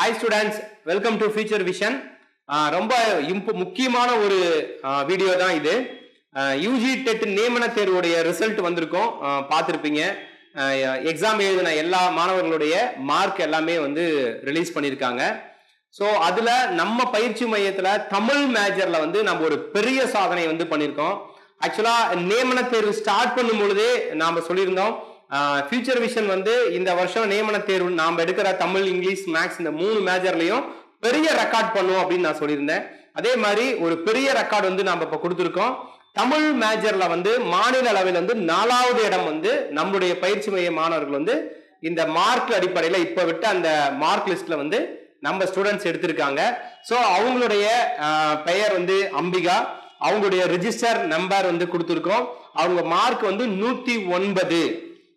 Hi students welcome to Future Vision ரொம்ப இம்ப முக்கியமான ஒரு வீடியோ தான் இது. யூஜி டெட் நியமன தேர்வுடைய ரிசல்ட் வந்திருக்கும். பார்த்துருப்பீங்க. எக்ஸாம் எழுதின எல்லா மாணவர்களுடைய மார்க் எல்லாமே வந்து ரிலீஸ் பண்ணியிருக்காங்க ஸோ அதில் நம்ம பயிற்சி மையத்தில் தமிழ் மேஜரில் வந்து நம்ம ஒரு பெரிய சாதனை வந்து பண்ணியிருக்கோம் ஆக்சுவலாக நியமன தேர்வு ஸ்டார்ட் பண்ணும் பொழுதே நாம் சொல்லியிருந்தோம். ஃபியூச்சர் விஷன் வந்து இந்த வருஷம் நியமன தேர்வு நாம் எடுக்கிற தமிழ் இங்கிலீஷ் மேக்ஸ் இந்த மூணு மேஜர்லையும் பெரிய ரெக்கார்ட் பண்ணுவோம் அப்படின்னு நான் சொல்லியிருந்தேன். அதே மாதிரி ஒரு பெரிய ரெக்கார்ட் வந்து நாம் இப்போ கொடுத்துருக்கோம். தமிழ் மேஜர்ல வந்து மாநில அளவில் வந்து நாலாவது இடம் வந்து நம்முடைய பயிற்சி மைய மாணவர்கள் வந்து இந்த மார்க் அடிப்படையில் இப்போ விட்டு அந்த மார்க் லிஸ்ட்ல வந்து நம்ம ஸ்டூடெண்ட்ஸ் எடுத்திருக்காங்க. ஸோ அவங்களுடைய பெயர் வந்து அம்பிகா. அவங்களுடைய ரிஜிஸ்டர் நம்பர் வந்து கொடுத்துருக்கோம். அவங்க மார்க் வந்து நூத்தி ஒன்பது.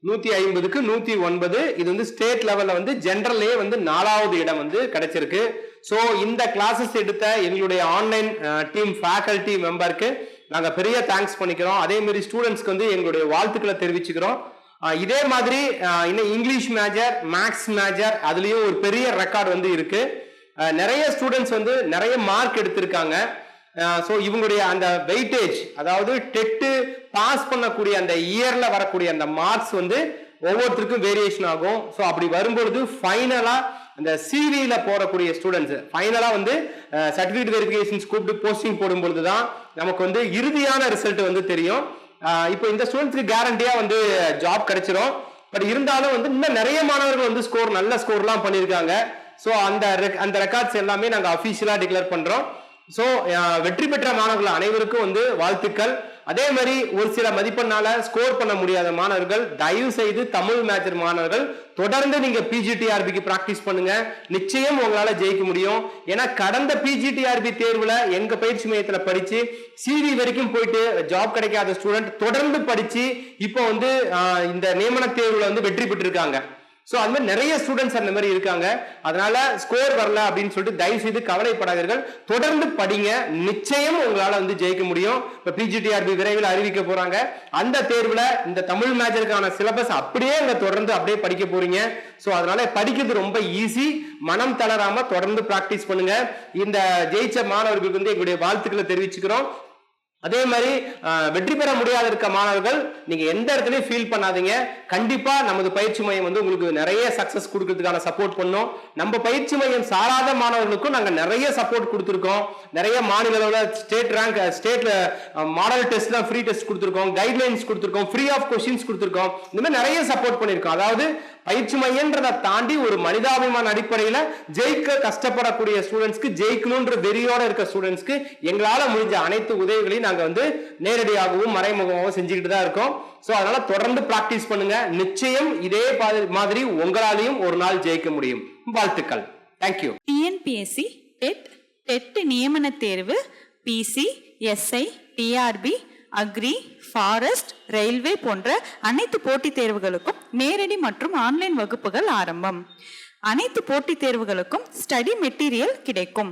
நூத்தி ஐம்பதுக்கு நூத்தி ஒன்பது. இது வந்து ஸ்டேட் லெவல்ல வந்து ஜென்ரல்லே வந்து நாலாவது இடம் வந்து கிடைச்சிருக்கு. ஸோ இந்த கிளாஸஸ் எடுத்த எங்களுடைய ஆன்லைன் டீம் ஃபேக்கல்டி மெம்பருக்கு நாங்கள் பெரிய தேங்க்ஸ் பண்ணிக்கிறோம். அதே மாதிரி ஸ்டூடெண்ட்ஸ்க்கு வந்து எங்களுடைய வாழ்த்துக்களை தெரிவிச்சுக்கிறோம். இதே மாதிரி இன்னும் இங்கிலீஷ் மேஜர் மேக்ஸ் மேஜர் அதுலேயும் ஒரு பெரிய ரெக்கார்ட் வந்து இருக்கு. நிறைய ஸ்டூடெண்ட்ஸ் வந்து நிறைய மார்க் எடுத்திருக்காங்க. ஸோ இவங்களுடைய அந்த வெயிட்டேஜ் அதாவது டெட்டு பாஸ் பண்ணக்கூடிய அந்த இயரில் வரக்கூடிய அந்த மார்க்ஸ் வந்து ஒவ்வொருத்தருக்கும் வேரியேஷன் ஆகும். ஸோ அப்படி வரும்பொழுது ஃபைனலாக அந்த சிவியில் போடக்கூடிய ஸ்டூடெண்ட்ஸ் ஃபைனலாக வந்து சர்டிஃபிகேட் வெரிஃபிகேஷன்ஸ் கூப்பிட்டு போஸ்டிங் போடும்பொழுது தான் நமக்கு வந்து இறுதியான ரிசல்ட் வந்து தெரியும். இப்போ இந்த ஸ்டூடெண்ட்ஸ்க்கு கேரண்டியாக வந்து ஜாப் கிடைச்சிரும். பட் இருந்தாலும் வந்து இன்னும் நிறைய மாணவர்கள் வந்து ஸ்கோர் நல்ல ஸ்கோர்லாம் பண்ணியிருக்காங்க. ஸோ அந்த அந்த ரெக்கார்ட்ஸ் எல்லாமே நாங்கள் அஃபீஷியலாக டிக்ளேர் பண்ணுறோம் ஸோ வெற்றி பெற்ற மாணவர்கள் அனைவருக்கும் வந்து வாழ்த்துக்கள். அதே மாதிரி ஒரு சில மதிப்பெண்ணால ஸ்கோர் பண்ண முடியாத மாணவர்கள் தயவு செய்து தமிழ் மேஜர் மாணவர்கள் தொடர்ந்து நீங்க பிஜிடிஆர்பிக்கு பிராக்டிஸ் பண்ணுங்க. நிச்சயம் உங்களால ஜெயிக்க முடியும். ஏன்னா கடந்த பிஜிடிஆர்பி தேர்வுல எங்க பயிற்சி மையத்துல படிச்சு சிவி வரைக்கும் போயிட்டு ஜாப் கிடைக்காத ஸ்டூடெண்ட் தொடர்ந்து படிச்சு இப்போ வந்து இந்த நியமன தேர்வுல வந்து வெற்றி பெற்றிருக்காங்க. ஸோ அது மாதிரி நிறைய ஸ்டூடெண்ட்ஸ் அந்த மாதிரி இருக்காங்க. அதனால ஸ்கோர் வரல அப்படின்னு சொல்லிட்டு தயவு செய்து கவலைப்படாதீர்கள். தொடர்ந்து படிங்க. நிச்சயம் உங்களால் வந்து ஜெயிக்க முடியும். இப்போ பிஜிடிஆர்பி விரைவில் அறிவிக்க போறாங்க. அந்த தேர்வில் இந்த தமிழ் மேஜருக்கான சிலபஸ் அப்படியே அங்கே தொடர்ந்து அப்படியே படிக்க போறீங்க. ஸோ அதனால படிக்கிறது ரொம்ப ஈஸி மனம் தளராம தொடர்ந்து ப்ராக்டிஸ் பண்ணுங்க. இந்த ஜெயிச்ச மாணவர்களுக்கு வந்து எங்களுடைய வாழ்த்துக்களை தெரிவிச்சுக்கிறோம். அதே மாதிரி வெற்றி பெற முடியாத இருக்க மாணவர்கள் நீங்க எந்த இடத்துலயும் ஃபீல் பண்ணாதீங்க. கண்டிப்பா நமது பயிற்சி மையம் வந்து உங்களுக்கு நிறைய சக்சஸ் கொடுக்கறதுக்கான சப்போர்ட் பண்ணோம். நம்ம பயிற்சி மையம் சாராத மாணவர்களுக்கும் நாங்க நிறைய சப்போர்ட் கொடுத்துருக்கோம். நிறைய மாநில அளவில் ஸ்டேட் ரேங்க் ஸ்டேட்ல மாடல் டெஸ்ட் தான் ஃப்ரீ டெஸ்ட் கொடுத்துருக்கோம். கைட்லைன்ஸ் கொடுத்துருக்கோம். ஃப்ரீ ஆஃப் கொஸ்டின்ஸ் கொடுத்துருக்கோம். இந்த மாதிரி நிறைய சப்போர்ட் பண்ணியிருக்கோம். அதாவது பயிற்சி மையன்றதை தாண்டி ஒரு மனிதாபிமான அடிப்படையில ஜெயிக்க கஷ்டப்படக்கூடிய ஸ்டூடெண்ட்ஸ்க்கு ஜெயிக்கணும்ன்ற வெறியோட இருக்க ஸ்டூடெண்ட்ஸ்க்கு எங்களால முடிஞ்ச அனைத்து உதவிகளையும் நாங்கள் வந்து நேரடியாகவும் மறைமுகமாகவும் செஞ்சுக்கிட்டு தான் இருக்கோம். ஸோ அதனால தொடர்ந்து பிராக்டிஸ் பண்ணுங்க. நிச்சயம் இதே மாதிரி உங்களாலையும் ஒரு நாள் ஜெயிக்க முடியும். வாழ்த்துக்கள். தேங்க்யூ டிஎன்பிஎஸ்சி டெட் டெட் நியமன தேர்வு PC SI TRB agri forest railway போன்ற அனைத்து போட்டித் தேர்வுகளுக்கும் நேரடி மற்றும் ஆன்லைன் வகுப்புகள் ஆரம்பம். அனைத்து போட்டித் தேர்வுகளுக்கும் ஸ்டடி மெட்டீரியல் கிடைக்கும்.